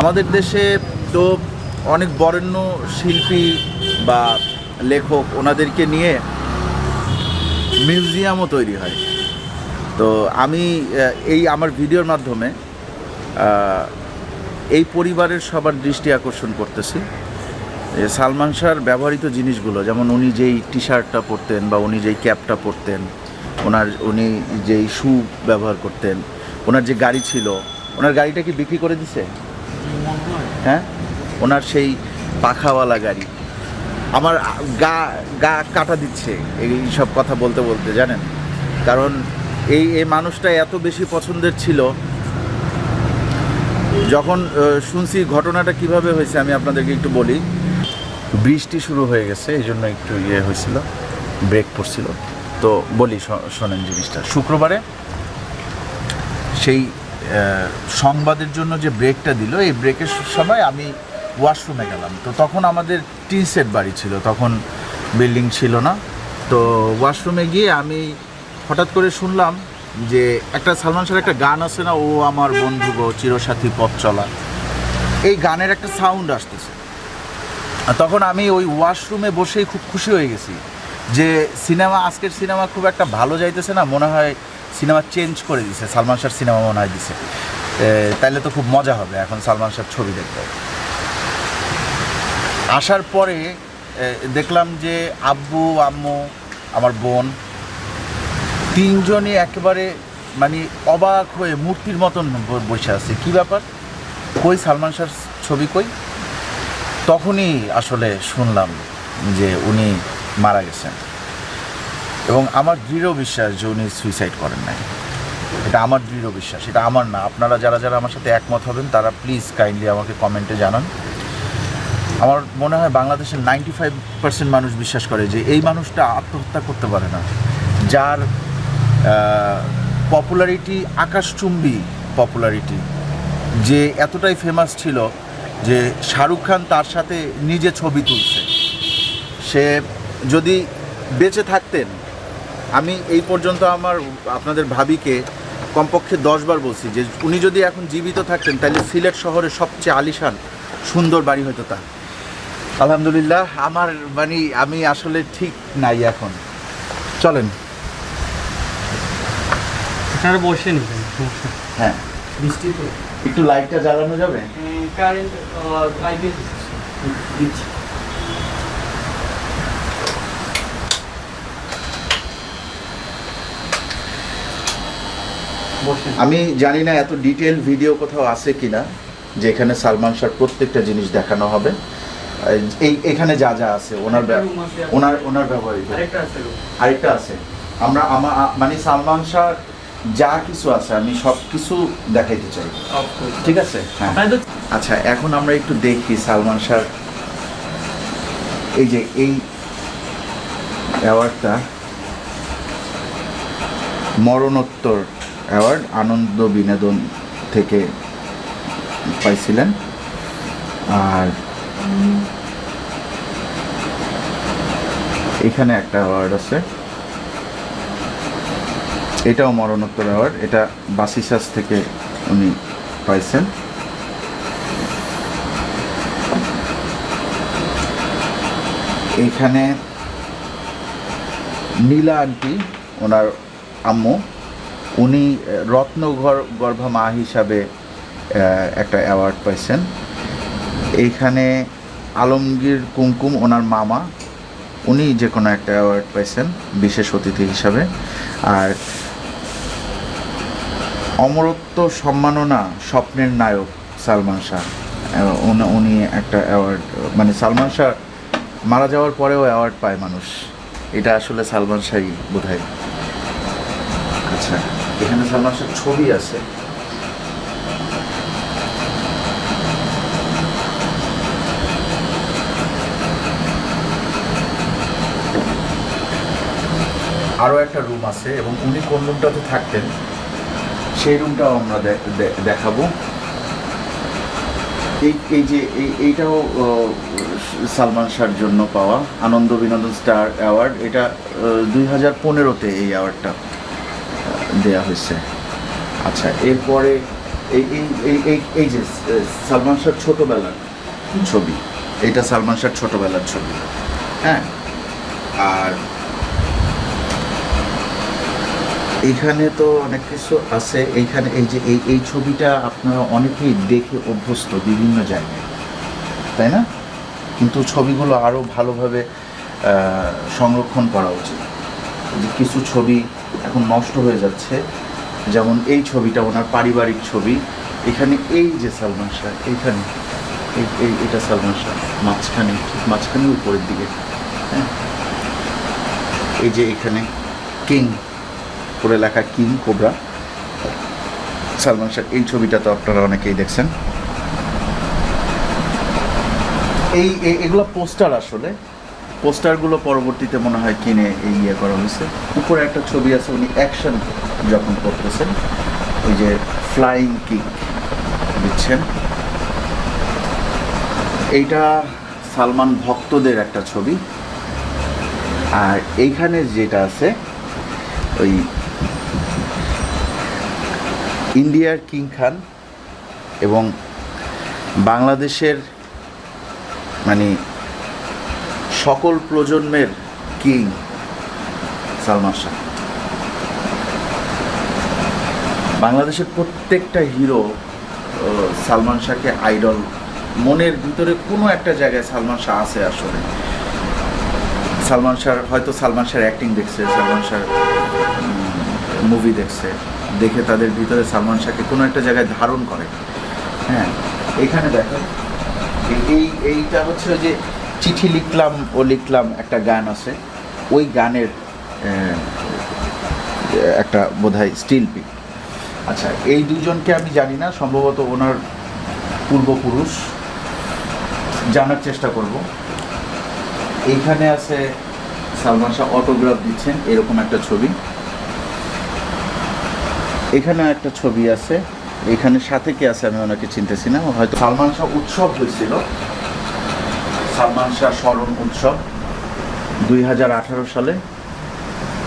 আমাদের দেশে তো অনেক বরেণ্য শিল্পী বা লেখক ওনাদেরকে নিয়ে মিউজিয়ামও তৈরি হয়। তো আমি এই আমার ভিডিওর মাধ্যমে এই পরিবারের সবার দৃষ্টি আকর্ষণ করতেছি। সালমান শাহর ব্যবহৃত জিনিসগুলো, যেমন উনি যেই টি শার্টটা পরতেন বা উনি যেই ক্যাপটা পরতেন, ওনার, উনি যেই শু ব্যবহার করতেন, ওনার যে গাড়ি ছিল, ওনার গাড়িটা কি বিক্রি করে দিছে? হ্যাঁ? ওনার সেই পাখাওয়ালা গাড়ি। আমার গা গা কাটা দিচ্ছে এই সব কথা বলতে বলতে, জানেন? কারণ এই এই মানুষটা এত বেশি পছন্দের ছিল। যখন শুনছি ঘটনাটা কীভাবে হয়েছে, আমি আপনাদেরকে একটু বলি। বৃষ্টি শুরু হয়ে গেছে, এই জন্য একটু ইয়ে হয়েছিল, ব্রেক পড়ছিল। তো বলি শোনেন জিনিসটা। শুক্রবারে সেই সংবাদের জন্য যে ব্রেকটা দিল, এই ব্রেকের সময় আমি ওয়াশরুমে গেলাম। তো তখন আমাদের টিন সেট বাড়ি ছিল, তখন বিল্ডিং ছিল না। তো ওয়াশরুমে গিয়ে আমি হঠাৎ করে শুনলাম যে একটা সালমান শাহের একটা গান আছে না, ও আমার বন্ধু গো, চিরসাথী পথ চলা। এই গানের একটা সাউন্ড আসতেছে। তখন আমি ওই ওয়াশরুমে বসেই খুব খুশি হয়ে গেছি যে সিনেমা, আজকের সিনেমা খুব একটা ভালো যাইতেছে না, মনে হয় সিনেমা চেঞ্জ করে দিছে, সালমান শাহর সিনেমা মনে হয় দিছে। তাইলে তো খুব মজা হবে এখন সালমান শাহর ছবি দেখতে আসার পরে দেখলাম যে আব্বু, আম্মু, আমার বোন, তিনজনই একেবারে মানে অবাক হয়ে মূর্তির মতন বসে আছে। কি ব্যাপার? কই সালমান শাহর ছবি কই? তখনই আসলে শুনলাম যে উনি মারা গেছেন। এবং আমার দৃঢ় বিশ্বাস যে উনি সুইসাইড করেন নাই। এটা আমার দৃঢ় বিশ্বাস, এটা আমার না। আপনারা যারা যারা আমার সাথে একমত হবেন, তারা প্লিজ কাইন্ডলি আমাকে কমেন্টে জানান। আমার মনে হয় বাংলাদেশের নাইনটি ফাইভ পার্সেন্ট মানুষ বিশ্বাস করে যে এই মানুষটা আত্মহত্যা করতে পারে না। যার পপুলারিটি আকাশচুম্বী পপুলারিটি যে এতটাই ফেমাস ছিল যে শাহরুখ খান তার সাথে নিজে ছবি তুলছে। সে যদি বেঁচে থাকতেন আমি এই পর্যন্ত আমার আপনাদের ভাবিকে কমপক্ষে দশবার বলছি যে উনি যদি এখন জীবিত থাকতেন তাহলে সিলেট শহরের সবচেয়ে আলিশান সুন্দর বাড়ি হতো তার। আলহামদুলিল্লাহ আমার মানে আমি আসলে ঠিক নাই এখন। চলেন। আপনারা বসে নেবেন হ্যাঁ। বৃষ্টি তো। একটু লাইটটা জ্বালানো যাবে? কারেন্ট আইপিএস দিচ্ছি। আমি জানি না এত ডিটেল ভিডিও কোথাও আছে কি কিনা যেখানে সালমান শাহর প্রত্যেকটা জিনিস দেখানো হবে। এই এখানে যা যা আছে ওনার ওনার ওনার ব্যবহৃত। আরেকটা আছে room। আরেকটা আছে। আমরা আমার মানে সালমান শাহ যা কিছু আছে আমি সব কিছু দেখাইতে চাই। ঠিক আছে? হ্যাঁ। আচ্ছা এখন আমরা একটু দেখি সালমান শাহ। এই যে এই অ্যাওয়ার্ডটা মরণোত্তর অ্যাওয়ার্ড, আনন্দ বিনোদন থেকে পাইছিলেন। আর এখানে একটা অ্যাওয়ার্ড আছে। এটাও মরণোত্তর অ্যাওয়ার্ড, এটা বাসিসাস থেকে উনি পাইছেন। এখানে নীলা আন্টি, ওনার আম্মু উনি আহ, রত্ন গর্ভা মা হিসাবে একটা অ্যাওয়ার্ড পাইছেন। এইখানে আলমগীর কুমকুম ওনার মামা উনি যে কোনো একটা অ্যাওয়ার্ড পাইছেন বিশেষ অতিথি হিসাবে। আর অমরত্ব সম্মাননা স্বপ্নের নায়ক সালমান শাহ উনি একটা অ্যাওয়ার্ড মানে সালমান শাহ মারা যাওয়ার পরেও অ্যাওয়ার্ড পায় মানুষ। এটা আসলে সালমান শাহই বোধ হয় আচ্ছা। এখানে সালমান শাহ ছবি আছে আরও একটা রুম আছে এবং উনি কোন রুমটাতে থাকতেন, সেই রুমটাও আমরা দেখাবো। এই এই যে, এই, এইটাও সালমান শাহর জন্য পাওয়া, আনন্দ বিনোদন স্টার অ্যাওয়ার্ড। এটা দুই হাজার পনেরোতে এই অ্যাওয়ার্ডটা। দেওয়া হয়েছে। আচ্ছা এরপরে এই এই এই যে সালমান শাহ ছোটোবেলার ছবি এইটা সালমান শাহ ছোটোবেলার ছবি হ্যাঁ? আর এইখানে তো অনেক কিছু আছে। এইখানে এই যে, এই এই ছবিটা আপনারা অনেকেই দেখে অভ্যস্ত বিভিন্ন জায়গায়, তাই না? কিন্তু ছবিগুলো আরও ভালোভাবে সংরক্ষণ করা উচিত। যে কিছু ছবি এখন নষ্ট হয়ে যাচ্ছে, যেমন এই ছবিটা ওনার পারিবারিক ছবি। এখানে এই যে সালমান শাহ, এইখানে, এই এই, এটা সালমান শাহ, মাঝখানে মাঝখানে উপরের দিকে। হ্যাঁ? এই যে এখানে কিং করে লেখা কিং কোবরা। সালমান শাহ, এই ছবিটা তো আপনারা অনেকেই দেখছেন। এই, এগুলো পোস্টার আসলে। পোস্টারগুলো পরবর্তীতে মনে হয় কিনে এই ইয়ে করা হয়েছে। উপরে একটা ছবি আছে, উনি অ্যাকশন যখন করতেছেন, ওই যে ফ্লাইং কিক দিচ্ছেন এইটা সালমান ভক্তদের একটা ছবি। আর এইখানে যেটা আছে, ওই ইন্ডিয়ার কিং খান এবং বাংলাদেশের মানে সকল প্রজন্মের কিং, সালমান শাহ। বাংলাদেশের প্রত্যেকটা হিরো সালমান শাহকে আইডল মনের ভিতরে কোনো একটা জায়গায় সালমান শাহ আছে আসলে। সালমান শাহ, হয়তো সালমান শাহর অ্যাক্টিং দেখছে, সালমান শাহ মুভি দেখছে। দেখে তাদের ভিতরে সালমান শাহকে কোনো একটা জায়গায় ধারণ করে। হ্যাঁ এখানে দেখো এই- এই, এইটা হচ্ছে যে চিঠি লিখলাম ও লিখলাম একটা গান আছে। ওই গানের একটা বোধহয় স্টিল পিক। আচ্ছা এই দুজনকে আমি জানি না, সম্ভবত ওনার পূর্বপুরুষ। জানার চেষ্টা করব। এইখানে আছে, সালমান শাহ অটোগ্রাফ দিচ্ছেন, এরকম একটা ছবি। এখানে একটা ছবি আছে, এখানে সাথে কে আছে আমি ওনাকে চিনতেছি না, হয়তো সালমান শাহ উৎসব হয়েছিল। সালমান শাহ স্মরণ উৎসব দুই হাজার আঠারো সালে